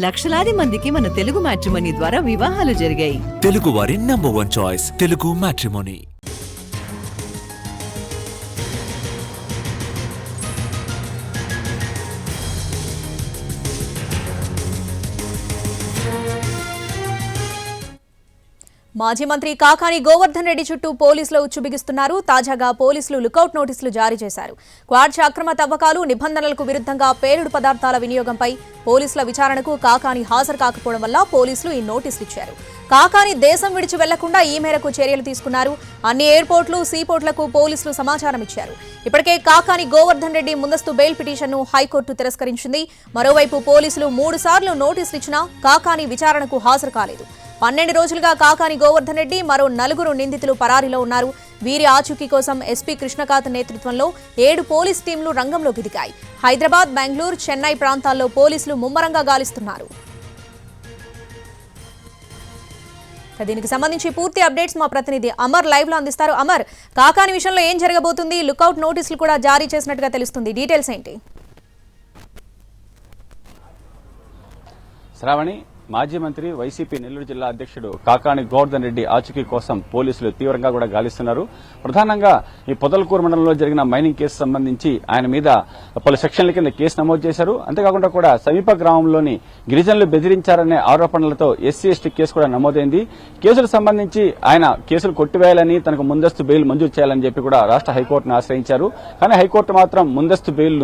లక్షలాది మందికి మన తెలుగు మ్యాట్రిమోనీ ద్వారా వివాహాలు జరిగాయి. తెలుగు వారి number one choice Telugu matrimony. మాజీ మంత్రి కాకాని గోవర్ధన్ రెడ్డి చుట్టూ పోలీసులు ఉచ్చు బిగిస్తున్నారు తాజాగా పోలీసులు లుకౌట్ నోటీసులు జారీ చేశారు. క్వాడ్స్ అక్రమ తవ్వకాలు నిబంధనలకు విరుద్ధంగా పేలుడు పదార్థాల వినియోగంపై పోలీసుల విచారణకు కాకాని హాజరు కాకపోవడం వల్ల పోలీసులు ఈ నోటీసులు ఇచ్చారు కాకాని దేశం విడిచి వెళ్ళకుండా ఈ మేరకు చర్యలు తీసుకున్నారు. అన్ని ఎయిర్పోర్ట్లు సీపోర్ట్లకు పోలీసులు సమాచారం ఇచ్చారు ఇప్పటికే కాకాని గోవర్ధన్ రెడ్డి ముందస్తు బెయిల్ పిటిషన్ను హైకోర్టు తిరస్కరించింది. మరోవైపు పోలీసులు మూడు సార్లు నోటీసులు ఇచ్చినా కాకాని విచారణకు హాజరు కాలేదు. పన్నెండు రోజులుగా కాకాని గోవర్ధన్ రెడ్డి మరో నలుగురు నిందితులు పరారీలో ఉన్నారు. వీరి ఆచూకీ కోసం ఎస్పీ కృష్ణకాంత్ నేతృత్వంలో ఏడు పోలీస్ టీంలు రంగంలోకి దిగాయి. హైదరాబాద్ బెంగళూరు చెన్నై ప్రాంతాల్లో పోలీసులు ముమ్మరంగా గాలిస్తున్నారు. దీనికి సంబంధించి పూర్తి అప్డేట్స్ మా ప్రతినిధి అమర్ లైవ్లో అందిస్తారు. అమర్ కాకాని విషయంలో ఏం జరగబోతుంది? లుకౌట్ నోటీసులు కూడా జారీ చేసినట్టుగా తెలుస్తుంది. డీటెయిల్స్ ఏంటి? శ్రావణి మాజీ మంత్రి వైసీపీ నెల్లూరు జిల్లా అధ్యక్షుడు కాకాని గోవర్ధన్ రెడ్డి ఆచూకీ కోసం పోలీసులు తీవ్రంగా కూడా గాలిస్తున్నారు. ప్రధానంగా ఈ పొదలకూరు మండలంలో జరిగిన మైనింగ్ కేసు సంబంధించి ఆయన మీద పలు సెక్షన్ల కింద కేసు నమోదు చేశారు. అంతేకాకుండా కూడా సమీప గ్రామంలోని గిరిజనులు బెదిరించారనే ఆరోపణలతో ఎస్సీ ఎస్టీ కేసు కూడా నమోదైంది. కేసులకు సంబంధించి ఆయన కేసులు కొట్టివేయాలని తనకు ముందస్తు బెయిల్ మంజూరు చేయాలని చెప్పి కూడా రాష్ట్ర హైకోర్టును ఆశ్రయించారు. కానీ హైకోర్టు మాత్రం ముందస్తు బెయిల్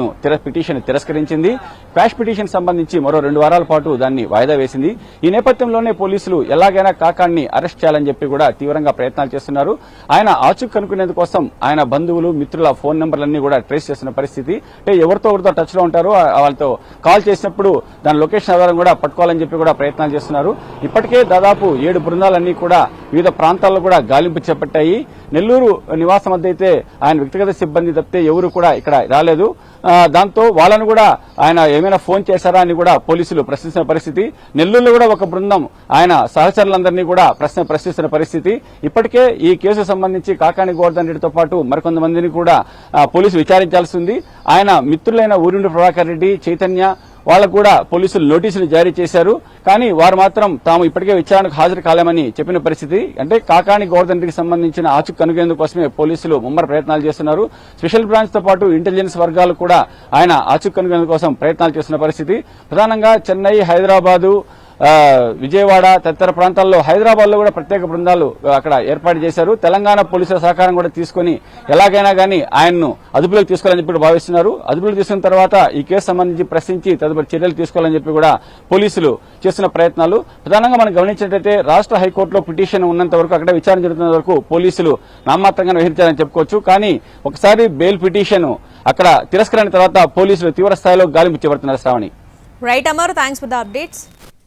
పిటిషన్ తిరస్కరించింది. క్వాష్ పిటిషన్ సంబంధించి మరో రెండు వారాల పాటు దాన్ని వాయిదా వేసింది. ఈ నేపథ్యంలోనే పోలీసులు ఎలాగైనా కాకాన్ని అరెస్ట్ చేయాలని చెప్పి కూడా తీవ్రంగా ప్రయత్నాలు చేస్తున్నారు. ఆయన ఆచూక్ కనుక్కునేందుకోసం ఆయన బంధువులు మిత్రుల ఫోన్ నెంబర్లన్నీ కూడా ట్రేస్ చేస్తున్న పరిస్థితి. అంటే ఎవరితో ఎవరితో టచ్లో ఉంటారో వాళ్ళతో కాల్ చేసినప్పుడు దాని లొకేషన్ ఆధారం కూడా పట్టుకోవాలని చెప్పి కూడా ప్రయత్నాలు చేస్తున్నారు. ఇప్పటికే దాదాపు ఏడు బృందాలన్నీ కూడా వివిధ ప్రాంతాల్లో కూడా గాలింపు చేపట్టాయి. నెల్లూరు నివాసం వద్ద అయితే ఆయన వ్యక్తిగత సిబ్బంది తప్పితే ఎవరు కూడా ఇక్కడ రాలేదు. దాంతో వాళ్ళను కూడా ఆయన ఏమైనా ఫోన్ చేశారా అని కూడా పోలీసులు ప్రశ్నించిన పరిస్థితి. నెల్లూరులో కూడా ఒక బృందం ఆయన సహచరులందరినీ కూడా ప్రశ్న ప్రశ్నిస్తున్న పరిస్థితి. ఇప్పటికే ఈ కేసు సంబంధించి కాకాని గోవర్ధన్ రెడ్డితో పాటు మరికొంతమందిని కూడా పోలీసులు విచారించాల్సి ఉంది. ఆయన మిత్రులైన ఊరిండి ప్రభాకర్ రెడ్డి చైతన్య వాళ్ళకు కూడా పోలీసులు నోటీసులు జారీ చేశారు. కానీ వారు మాత్రం తాము ఇప్పటికే విచారణకు హాజరు కాలేమని చెప్పిన పరిస్థితి. అంటే కాకాని గోవర్ధన్ సంబంధించిన సంబంధించిన ఆచూకు కనుగొనేందుకోసమే పోలీసులు ముమ్మర ప్రయత్నాలు చేస్తున్నారు. స్పెషల్ బ్రాంచ్తో పాటు ఇంటెలిజెన్స్ వర్గాలు కూడా ఆయన ఆచూకు కనుగొనేందుకోసం ప్రయత్నాలు చేస్తున్న పరిస్థితి. ప్రధానంగా చెన్నై హైదరాబాదు విజయవాడ తదితర ప్రాంతాల్లో హైదరాబాద్లో కూడా ప్రత్యేక బృందాలు అక్కడ ఏర్పాటు చేశారు. తెలంగాణ పోలీసుల సహకారం కూడా తీసుకుని ఎలాగైనా గానీ ఆయన్ను అదుపులోకి తీసుకోవాలని చెప్పి భావిస్తున్నారు. అదుపులోకి తీసుకున్న తర్వాత ఈ కేసు సంబంధించి ప్రశ్నించి తదుపరి చర్యలు తీసుకోవాలని చెప్పి కూడా పోలీసులు చేస్తున్న ప్రయత్నాలు. ప్రధానంగా మనం గమనించినట్లయితే రాష్ట్ర హైకోర్టులో పిటిషన్ ఉన్నంత వరకు అక్కడ విచారణ జరుగుతున్న వరకు పోలీసులు నామాత్రంగా వ్యవహరించారని చెప్పుకోవచ్చు. కానీ ఒకసారి బెయిల్ పిటిషన్ అక్కడ తిరస్కరణ తర్వాత పోలీసులు తీవ్ర స్థాయిలో గాలింపు చేపడుతున్నారు Shravani. Right Amar thanks for the updates